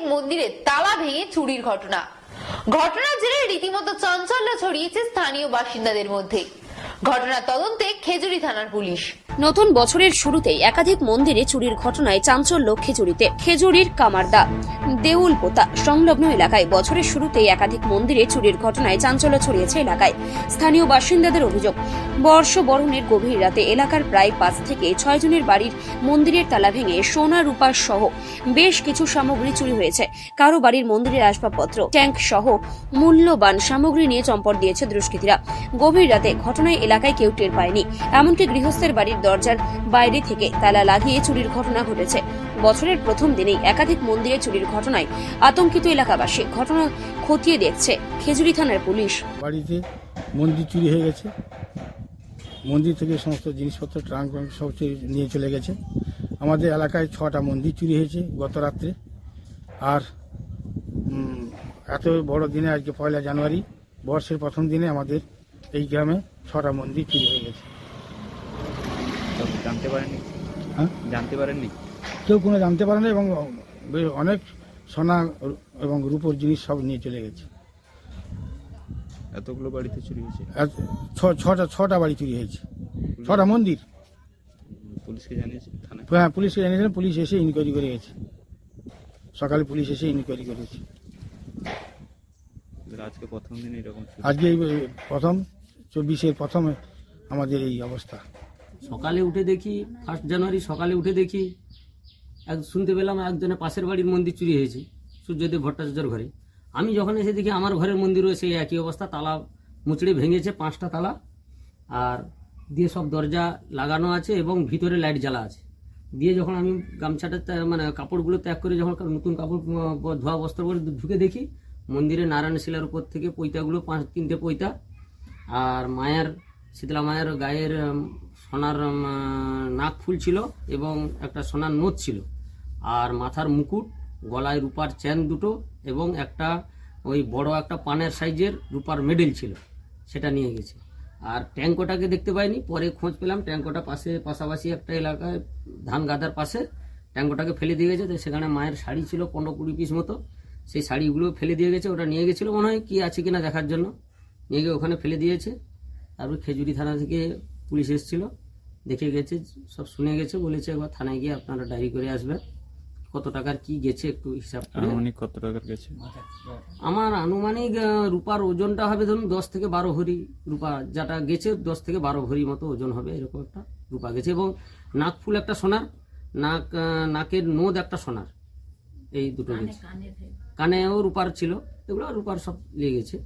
একাধিক মন্দিরে তালা ভেঙে চুরির ঘটনা। ঘটনার জেরে রীতিমতো চাঞ্চল্য ছড়িয়েছে স্থানীয় বাসিন্দাদের মধ্যে। ঘটনা তদন্তে খেজুরি থানার পুলিশ। নতুন বছরের শুরুতেই একাধিক মন্দিরে চুরির ঘটনায় চাঞ্চল্য খেজুরিতে। খেজুরির কামারদা দেউল পোতা সংলগ্ন এলাকায় বছরের শুরুতেই একাধিক মন্দিরে চুরির ঘটনায় চাঞ্চল্য ছড়িয়েছে এলাকায়। স্থানীয় বাসিন্দাদের অভিযোগ বর্ষ বরণের গভীর রাতে এলাকার প্রায় পাঁচ থেকে ছয় জনের বাড়ির মন্দিরের তালা ভেঙে সোনা, রূপা সহ বেশ কিছু সামগ্রী চুরি হয়েছে। কারও বাড়ির মন্দিরের আসবাবপত্র, ট্যাঙ্ক সহ মূল্যবান সামগ্রী নিয়ে চম্পট দিয়েছে দুষ্কৃতীরা। গভীর রাতে ঘটনায় এলাকায় কেউ টের পায়নি, এমনকি গৃহস্থের বাড়ির দরজার বাইরে থেকে তালা লাগিয়ে চুরির ঘটনা ঘটেছে। বছরের প্রথম দিনেই একাধিক মন্দিরে চুরির ঘটনায় আতঙ্কিত এলাকাবাসী ঘটনা খতিয়ে দেখছে খেজুরি থানার পুলিশ। বাড়িতে মন্দির চুরি হয়ে গেছে। মন্দির থেকে সমস্ত জিনিসপত্র, ট্রাঙ্ক সব নিয়ে চলে গেছে। আমাদের এলাকায় ছটা মন্দির চুরি হয়েছে গত রাত্রে। আর এত বড় দিনে আজকে পয়লা জানুয়ারি, বর্ষের প্রথম দিনে আমাদের এই গ্রামে ছটা মন্দির চুরি হয়ে গেছে। জানতে পারেননি? হ্যাঁ? জানতে পারেননি? কেউ কোনো জানতে পারে না এবং অনেক সোনা এবং রূপোর জিনিস সব নিয়ে চলে গেছে। এতগুলো বাড়িতে চুরি হয়েছে? ছটা ছটা বাড়ি চুরি হয়েছে। ছটা মন্দির। পুলিশকে জানিয়েছে হ্যাঁ পুলিশকে জানিয়েছিলাম পুলিশ এসে ইনকোয়ারি করে গেছে। সকালে পুলিশ এসে ইনকোয়ারি করেছে। আজকে প্রথম দিন এরকম আজকে এই প্রথম চব্বিশের প্রথম আমাদের এই অবস্থা। সকালে উঠে দেখি ফার্স্ট জানুয়ারি সকালে উঠে দেখি, এক শুনতে পেলাম একজনের পাশের বাড়ির মন্দির চুরি হয়েছে, সূর্যদেব ভট্টাচার্যর ঘরে। আমি যখন এসে দেখি আমার ঘরের মন্দিরও সেই একই অবস্থা, তালা মুচড়ে ভেঙেছে, পাঁচটা তালা, আর দিয়ে সব দরজা লাগানো আছে এবং ভিতরে লাইট জ্বালা আছে। দিয়ে যখন আমি গামছাটা মানে কাপড়গুলো ত্যাগ করে যখন নতুন কাপড় ধোয়া বস্ত্র পরে ঢুকে দেখি, মন্দিরে নারায়ণ শিলার উপর থেকে পৈতাগুলো, পাঁচ, তিনটে পৈতা, আর মায়ের, শীতলা মায়ের গায়ের সোনার নাক ফুল ছিল এবং একটা সোনার নোচ ছিল। আর মাথার মুকুট, গলায় রূপার চেন দুটো এবং একটা ওই বড় একটা পানের সাইজের রূপার মেডেল ছিল, সেটা নিয়ে গেছে। আর ট্যাঙ্কোটাকে দেখতে পাইনি, পরে খোঁজ পেলাম ট্যাঙ্কোটা পাশে, পাশাপাশি একটা এলাকায় ধান গাদার পাশে ট্যাঙ্কোটাকে ফেলে দিয়ে গেছে। তো সেখানে মায়ের শাড়ি ছিল পনেরো কুড়ি পিস মতো, সেই শাড়িগুলো ফেলে দিয়ে গেছে, ওটা নিয়ে গেছিল মনে হয় কী আছে কিনা দেখার জন্য। নিয়ে গিয়ে ওখানে ফেলে দিয়েছে। তারপর খেজুরি থানা থেকে পুলিশ এসেছিল। দেখে গেছে সব শুনে গেছে বলেছে একবার থানায় গিয়ে আপনারা ডায়েরি করে আসবেন। কত টাকার কি গেছে একটু হিসাব করে। আনুমানিক কত টাকার গেছে? আমার আনুমানিক রূপার ওজনটা হবে ধরুন দশ থেকে বারো ভরি। রূপা যেটা গেছে দশ থেকে বারো ভরি মতো ওজন হবে এরকম একটা রূপা গেছে। এবং নাক ফুল একটা সোনার নাক নাকের নোদ একটা সোনার এই দুটো গেছে। কানেও রূপার ছিল এগুলো রূপার সব লেগেছে।